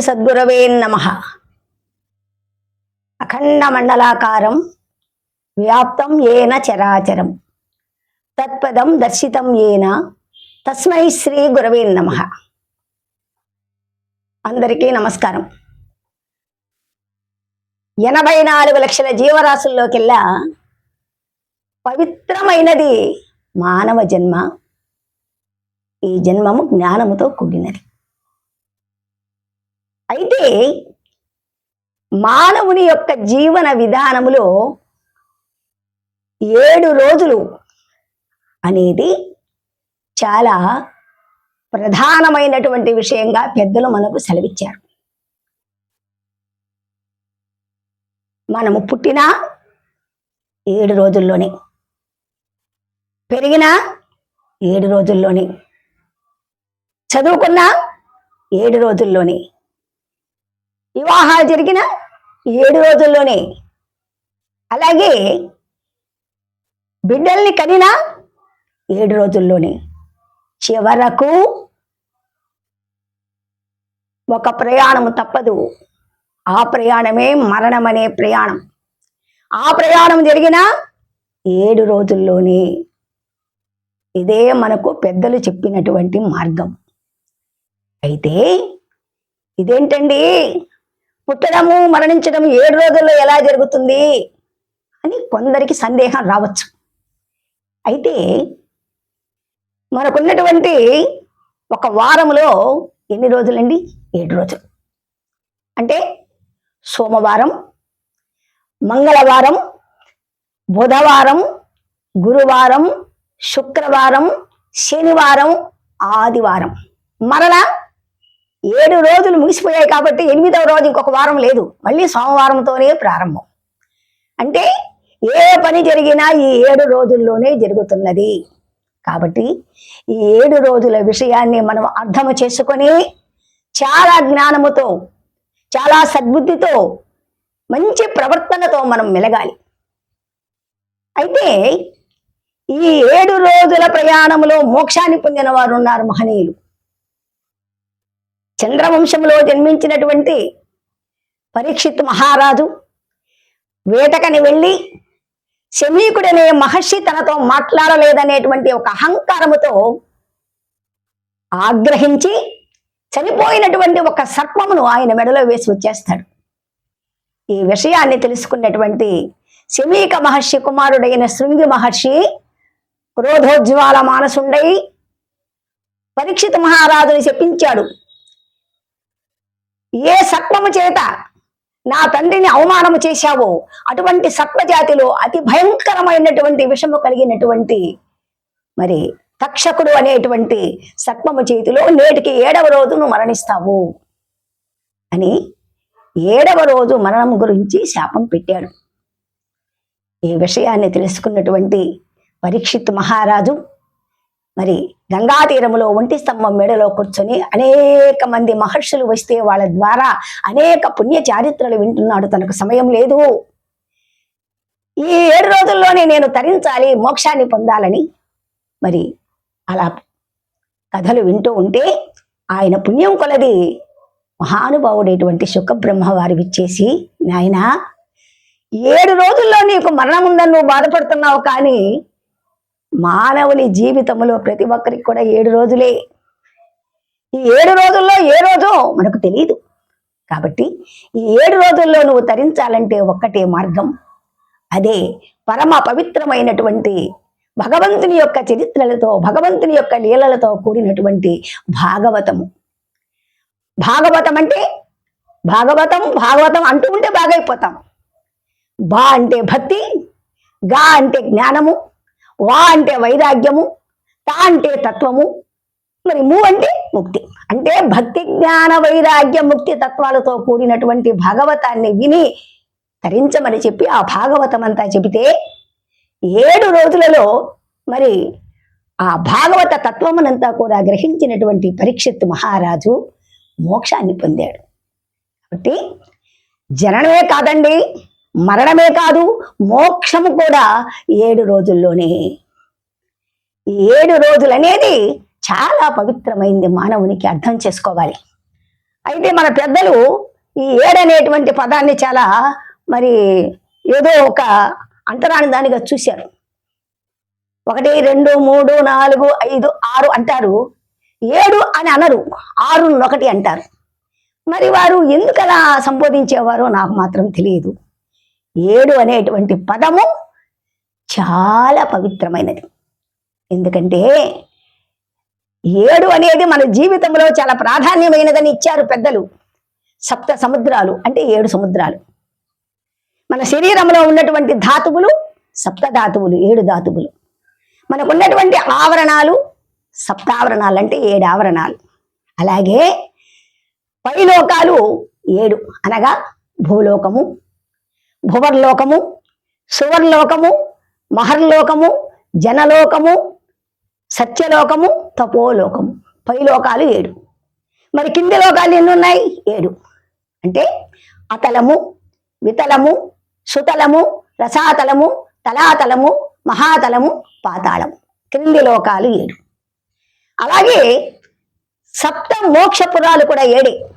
సద్గురవే నమ. అఖండ మండలాకారం వ్యాప్తం ఏన చరాచరం. తత్పదం దర్శితం ఏన తస్మై శ్రీ గురవే నమ. అందరికీ నమస్కారం. ఎనభై నాలుగు లక్షల జీవరాశుల్లోకెల్లా పవిత్రమైనది మానవ జన్మ. ఈ జన్మము జ్ఞానముతో కూడినది. అయితే మానవుని యొక్క జీవన విధానములో ఏడు రోజులు అనేది చాలా ప్రధానమైనటువంటి విషయంగా పెద్దలు మనకు సెలవిచ్చారు. మనము పుట్టిన ఏడు రోజుల్లోనే పెరిగిన ఏడు రోజుల్లోనే చదువుకున్న ఏడు రోజుల్లోనే వివాహాలు జరిగిన ఏడు రోజుల్లోనే. అలాగే బిడ్డల్ని కనిన ఏడు రోజుల్లోనే. చివరకు ఒక ప్రయాణము తప్పదు. ఆ ప్రయాణమే మరణం అనే ప్రయాణం. ఆ ప్రయాణం జరిగిన ఏడు రోజుల్లోనే. ఇదే మనకు పెద్దలు చెప్పినటువంటి మార్గం. అయితే ఇదేంటండి? పుట్టడము మరణించడం ఏడు రోజుల్లో ఎలా జరుగుతుంది అని కొందరికి సందేహం రావచ్చు. అయితే మనకున్నటువంటి ఒక వారములో ఎన్ని రోజులండి? ఏడు రోజులు. అంటే సోమవారం మంగళవారం బుధవారం గురువారం శుక్రవారం శనివారం ఆదివారం. మరలా ఏడు రోజులు ముగిసిపోయాయి కాబట్టి ఎనిమిదవ రోజు ఇంకొక వారం లేదు. మళ్ళీ సోమవారంతోనే ప్రారంభం. అంటే ఏ పని జరిగినా ఈ ఏడు రోజుల్లోనే జరుగుతున్నది. కాబట్టి ఈ ఏడు రోజుల విషయాన్ని మనం అర్థం చేసుకొని చాలా జ్ఞానముతో చాలా సద్బుద్ధితో మంచి ప్రవర్తనతో మనం మెలగాలి. అయితే ఈ ఏడు రోజుల ప్రయాణంలో మోక్షాన్ని పొందిన వారు ఉన్నారు మహనీయులు. చంద్రవంశంలో జన్మించినటువంటి పరీక్షిత్ మహారాజు వేటకని వెళ్ళి శమీకుడనే మహర్షి తనతో మాట్లాడలేదనేటువంటి ఒక అహంకారముతో ఆగ్రహించి చనిపోయినటువంటి ఒక సర్పమును ఆయన మెడలో వేసి వచ్చేస్తాడు. ఈ విషయాన్ని తెలుసుకున్నటువంటి శమీక మహర్షి కుమారుడైన శృంగి మహర్షి క్రోధోజ్వాల మానసుండై పరీక్షిత మహారాజుని చెప్పించాడు ఏ సత్వము చేత నా తండ్రిని అవమానము చేశావో అటువంటి సర్పజాతిలో అతి భయంకరమైనటువంటి విషము కలిగినటువంటి మరి తక్షకుడు అనేటువంటి సత్వము చేతిలో నేటికి ఏడవ రోజు నువ్వు మరణిస్తావు అని ఏడవ రోజు మరణం గురించి శాపం పెట్టాడు. ఈ విషయాన్ని తెలుసుకున్నటువంటి పరీక్షిత్ మహారాజు మరి గంగా తీరములో ఒంటి స్తంభం మెడలో కూర్చొని అనేక మంది మహర్షులు వస్తే వాళ్ళ ద్వారా అనేక పుణ్య చారిత్రలు వింటున్నాడు. తనకు సమయం లేదు. ఈ ఏడు రోజుల్లోనే నేను తరించాలి మోక్షాన్ని పొందాలని. మరి అలా కథలు వింటూ ఉంటే ఆయన పుణ్యం కొలది మహానుభావుడైనటువంటి శుకబ్రహ్మ వారు విచ్చేసి నాయన ఏడు రోజుల్లో నీకు మరణం ఉందని నువ్వు బాధపడుతున్నావు కానీ మానవుని జీవితంలో ప్రతి ఒక్కరికి కూడా ఏడు రోజులే. ఈ ఏడు రోజుల్లో ఏ రోజో మనకు తెలియదు కాబట్టి ఈ ఏడు రోజుల్లో నువ్వు తరించాలంటే ఒక్కటే మార్గం. అదే పరమ పవిత్రమైనటువంటి భగవంతుని యొక్క చరిత్రలతో భగవంతుని యొక్క లీలలతో కూడినటువంటి భాగవతము. భాగవతం అంటే భాగవతం భాగవతం అంటూ ఉంటే బాగైపోతాం. బా అంటే భక్తి గా అంటే జ్ఞానము వా అంటే వైరాగ్యము తా అంటే తత్వము. మరి ము అంటే ముక్తి. అంటే భక్తి జ్ఞాన వైరాగ్య ముక్తి తత్వాలతో కూడినటువంటి భాగవతాన్ని విని తరించమని చెప్పి ఆ భాగవతం అంతా చెబితే ఏడు రోజులలో మరి ఆ భాగవత తత్వమునంతా కూడా గ్రహించినటువంటి పరీక్షిత్ మహారాజు మోక్షాన్ని పొందాడు. కాబట్టి జననమే కాదండి మరణమే కాదు మోక్షము కూడా ఏడు రోజుల్లోనే. ఈ ఏడు రోజులు అనేది చాలా పవిత్రమైంది మానవునికి అర్థం చేసుకోవాలి. అయితే మన పెద్దలు ఈ ఏడనేటువంటి పదాన్ని చాలా మరి ఏదో ఒక అంటరాని దానిగా చూశారు. ఒకటి రెండు మూడు నాలుగు ఐదు ఆరు అంటారు. ఏడు అని అనరు ఆరు ఒకటి అంటారు. మరి వారు ఎందుకలా సంబోధించేవారో నాకు మాత్రం తెలియదు. ఏడు అనేటువంటి పదము చాలా పవిత్రమైనది. ఎందుకంటే ఏడు అనేది మన జీవితంలో చాలా ప్రాధాన్యమైనదని ఇచ్చారు పెద్దలు. సప్త సముద్రాలు అంటే ఏడు సముద్రాలు. మన శరీరంలో ఉన్నటువంటి ధాతువులు సప్త ధాతువులు ఏడు ధాతువులు. మనకున్నటువంటి ఆవరణాలు సప్తావరణాలు అంటే ఏడు ఆవరణాలు. అలాగే పైలోకాలు ఏడు అనగా భూలోకము భువర్లోకము సువర్లోకము మహర్లోకము జనలోకము సత్యలోకము తపోలోకము. పై లోకాలు ఏడు. మరి కింది లోకాలు ఎన్ని ఉన్నాయి? ఏడు. అంటే అతలము వితలము సుతలము రసాతలము తలాతలము మహాతలము పాతాళము. క్రింది లోకాలు ఏడు. అలాగే సప్త మోక్షపురాలు కూడా ఏడే.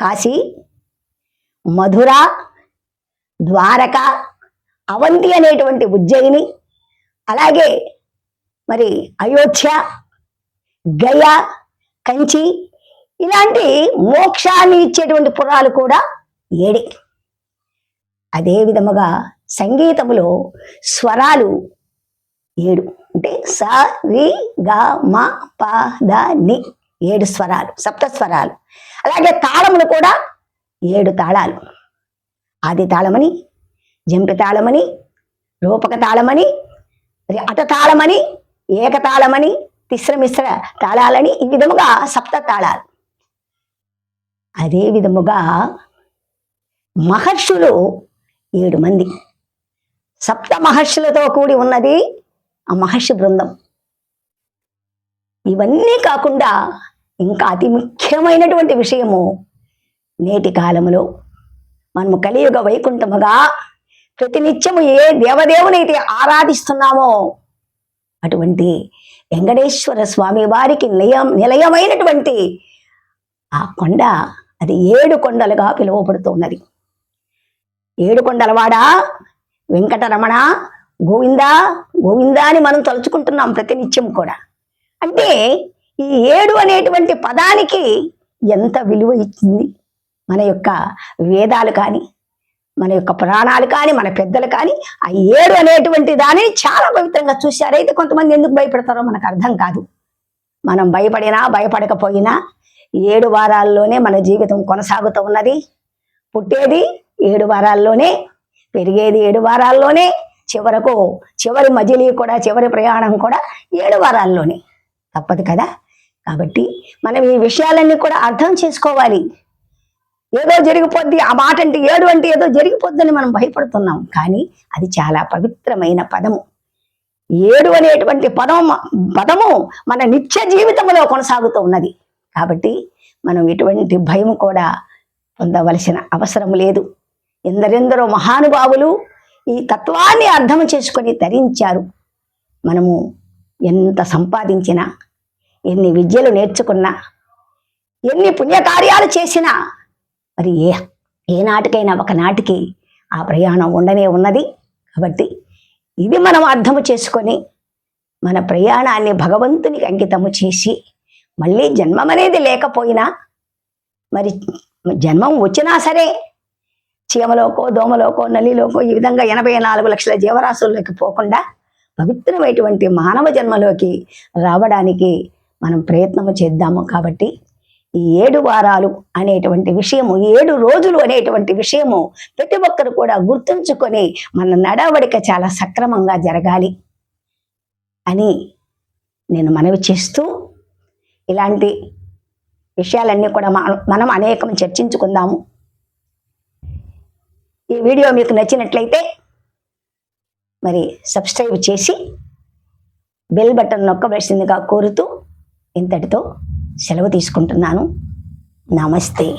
కాశీ మధుర ద్వారక అవంతి అనేటువంటి ఉజ్జయిని అలాగే మరి అయోధ్య గయ కంచి ఇలాంటి మోక్షాన్ని ఇచ్చేటువంటి పురాలు కూడా ఏడే. అదే విధముగా సంగీతములో స్వరాలు ఏడు. అంటే స రి గ మ ప ద ని ఏడు స్వరాలు సప్త స్వరాలు. అలాగే తాళములు కూడా ఏడు తాళాలు. ఆది తాళమని జంపి తాళమని రూపక తాళమని మరి అట తాళమని ఏకతాళమని తిస్రమిశ్ర తాళాలని ఈ విధముగా సప్త తాళాలు. అదే విధముగా మహర్షులు ఏడు మంది. సప్త మహర్షులతో కూడి ఉన్నది ఆ మహర్షి బృందం. ఇవన్నీ కాకుండా ఇంకా అతి ముఖ్యమైనటువంటి విషయము నేటి కాలములో మనము కలియుగ వైకుంఠముగా ప్రతినిత్యము ఏ దేవదేవునైతే ఆరాధిస్తున్నామో అటువంటి వెంకటేశ్వర స్వామి వారికి నిలయం నిలయమైనటువంటి ఆ కొండ అది ఏడు కొండలుగా పిలువబడుతున్నది. ఏడు కొండలవాడా వెంకటరమణ గోవిందా గోవిందా అని మనం తలుచుకుంటున్నాం ప్రతినిత్యం కూడా. అంటే ఈ ఏడు అనేటువంటి పదానికి ఎంత విలువ ఇచ్చింది? మన యొక్క వేదాలు కానీ మన యొక్క పురాణాలు కానీ మన పెద్దలు కానీ ఆ ఏడు అనేటువంటి దానిని చాలా పవిత్రంగా చూశారు. అయితే కొంతమంది ఎందుకు భయపడతారో మనకు అర్థం కాదు. మనం భయపడినా భయపడకపోయినా ఏడు వారాల్లోనే మన జీవితం కొనసాగుతూ ఉన్నది. పుట్టేది ఏడు వారాల్లోనే పెరిగేది ఏడు వారాల్లోనే చివరకు చివరి మజిలీ కూడా చివరి ప్రయాణం కూడా ఏడు వారాల్లోనే. తప్పదు కదా? కాబట్టి మనం ఈ విషయాలన్నీ కూడా అర్థం చేసుకోవాలి. ఏదో జరిగిపోద్ది ఆ మాట అంటే ఏడు అంటే ఏదో జరిగిపోద్దని మనం భయపడుతున్నాం. కానీ అది చాలా పవిత్రమైన పదము. ఏడు అనేటువంటి పదం పదము మన నిత్య జీవితంలో కొనసాగుతూ ఉన్నది. కాబట్టి మనం ఎటువంటి భయం కూడా పొందవలసిన అవసరం లేదు. ఎందరెందరో మహానుభావులు ఈ తత్వాన్ని అర్థం చేసుకొని ధరించారు. మనము ఎంత సంపాదించినా ఎన్ని విద్యలు నేర్చుకున్నా ఎన్ని పుణ్యకార్యాలు చేసినా మరి ఏ ఏ నాటికైనా ఒక నాటికి ఆ ప్రయాణం ఉండనే ఉన్నది. కాబట్టి ఇది మనం అర్థము చేసుకొని మన ప్రయాణాన్ని భగవంతునికి అంకితము చేసి మళ్ళీ జన్మం అనేది లేకపోయినా మరి జన్మం వచ్చినా సరే చీమలోకో దోమలోకో నల్లిలోకో ఈ విధంగా ఎనభై నాలుగు లక్షల జీవరాశుల్లోకి పోకుండా పవిత్రమైనటువంటి మానవ జన్మలోకి రావడానికి మనం ప్రయత్నము చేద్దాము. కాబట్టి ఈ ఏడు వారాలు అనేటువంటి విషయము ఏడు రోజులు అనేటువంటి విషయము ప్రతి ఒక్కరు కూడా గుర్తుంచుకొని మన నడవడిక చాలా సక్రమంగా జరగాలి అని నేను మనవి చేస్తూ ఇలాంటి విషయాలన్నీ కూడా మనం అనేకం చర్చించుకుందాము. ఈ వీడియో మీకు నచ్చినట్లయితే మరి సబ్స్క్రైబ్ చేసి బెల్ బటన్ నొక్కవలసిందిగా కోరుతూ ఇంతటితో సెలవు తీసుకుంటున్నాను. నమస్తే.